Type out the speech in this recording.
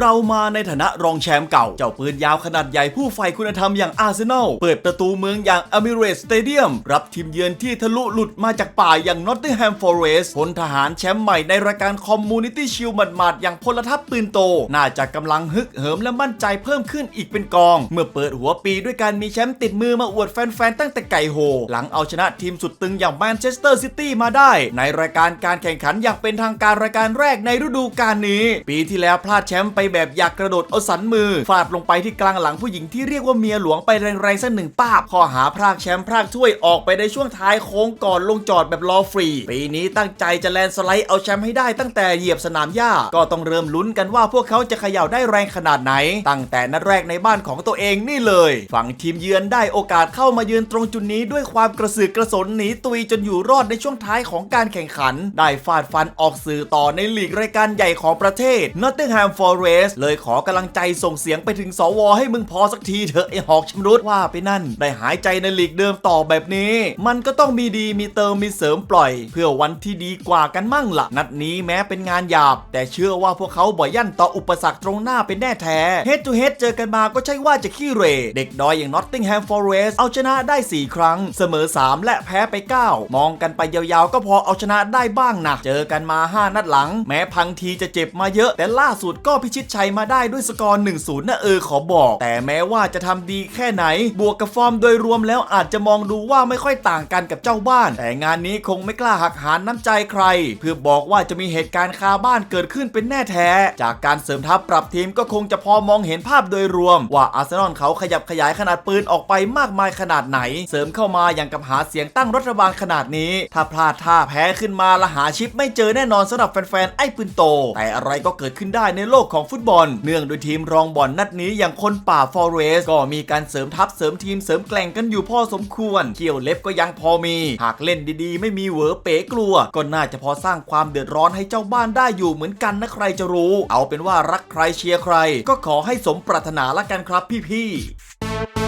เรามาในฐานะรองแชมป์เก่า เจ้าปืนยาวขนาดใหญ่ผู้ใฝ่คุณธรรมอย่างอาร์เซนอล เปิดประตูเมืองอย่างอ m มิเรตสเตเดียม รับทีมเยือนที่ทะลุหลุดมาจากป่าอย่างนอตติงแฮมฟอร์เรสพลทหารแชมป์ใหม่ในรายการคอมมูนิตี้ชิลหมัดๆอย่างพลทัพปืนโต น่าจะกำลังฮึกเหิมและมั่นใจเพิ่มขึ้นอีกเป็นกอง เมื่อเปิดหัวปีด้วยการมีแชมป์ติดมือมาอวดแฟนๆตั้งแต่ไก่โห หลังเอาชนะทีมสุดตึงอย่างแมนเชสเตอร์ซิตี้มาได้ ในรายการการแข่งขันอย่างเป็นทางการรายการแรกในฤดูกาลนี้ ปีที่แล้วพลาดแชมป์ไปแบบอยากกระโดดเอาสันมือ ฟาดลงไปที่กลางหลังผู้หญิงที่เรียกว่าเมียหลวงไปแรงๆสักหนึ่งป้าบข้อหาพรากแชมป์พรากถ้วยออกไปในช่วงท้ายโค้งก่อนลงจอดแบบรอฟรี ปีนี้ตั้งใจจะแลนสไลด์เอาแชมป์ให้ได้ตั้งแต่เหยียบสนามหญ้า ก็ต้องเริ่มลุ้นกันว่าพวกเขาจะเขย่าได้แรงขนาดไหน ตั้งแต่นัดแรกในบ้านของตัวเองนี่เลย ฝั่งทีมเยือนได้โอกาสเข้ามายืนตรงจุดนี้ด้วยความกระสือกระสนหนีตุยจนอยู่รอดในช่วงท้ายของการแข่งขัน ได้ฟาดฟันออกสื่อต่อในลีกรายการใหญ่ของประเทศ Nottingham Forest เเลยขอกำลังใจส่งเสียงไปถึงสวให้มึงพอสักทีเถอะไอหอกชำรุดว่าไปนั่น ได้หายใจในหลีกเดิมต่อแบบนี้ มันก็ต้องมีดีมีเติมมีเสริมปล่อย เพื่อวันที่ดีกว่ากันมั่งละ่ะ นัดนี้แม้เป็นงานหยาบ แต่เชื่อว่าพวกเขาบ่อยยั่นต่ออุปสรรคตรงหน้าเป็นแน่แท้ Head to Head เจอกันมาก็ใช่ว่าจะขี้เรเด็กดอยอย่าง Nottingham Forest เอาชนะได้ 4 ครั้ง เสมอ 3 และแพ้ไป 9 มองกันไปยาวๆ ก็พอเอาชนะได้บ้างนะเจอกันมา 5 นัดหลัง แม้พังทีจะเจ็บมาเยอะ แต่ล่าสุดก็พิชิตชัยมาได้ด้วยสกอร์1-0นะเออขอบอก แต่แม้ว่าจะทำดีแค่ไหน บวกกับฟอร์มโดยรวมแล้วอาจจะมองดูว่าไม่ค่อยต่างกันกับเจ้าบ้าน แต่งานนี้คงไม่กล้าหักหานน้ำใจใคร เพื่อบอกว่าจะมีเหตุการณ์คาบ้านเกิดขึ้นเป็นแน่แท้ จากการเสริมทัพปรับทีมก็คงจะพอมองเห็นภาพโดยรวม ว่าอาร์เซนอลเขาขยับขยายขนาดปืนออกไปมากมายขนาดไหน เสริมเข้ามาอย่างกับหาเสียงตั้งรัฐบาลขนาดนี้ ถ้าพลาดท่าแพ้ขึ้นมาละหาชิปไม่เจอแน่นอนสำหรับแฟนๆไอ้ปืนโต แต่อะไรก็เกิดขึ้นได้ในโลกของฟุตบอล เนื่องโดยทีมรองบอลนัดนี้อย่างคนป่าฟอเรสก็มีการเสริมทัพเสริมทีมเสริมแกล่งกันอยู่พอสมควรเกี่ยวเล็บก็ยังพอมี หากเล่นดีๆ ไม่มีเหวอเป๋กลัว ก็น่าจะพอสร้างความเดือดร้อนให้เจ้าบ้านได้อยู่เหมือนกันนะใครจะรู้ เอาเป็นว่ารักใครเชียร์ใคร ก็ขอให้สมปรารถนาละกันครับพี่ๆ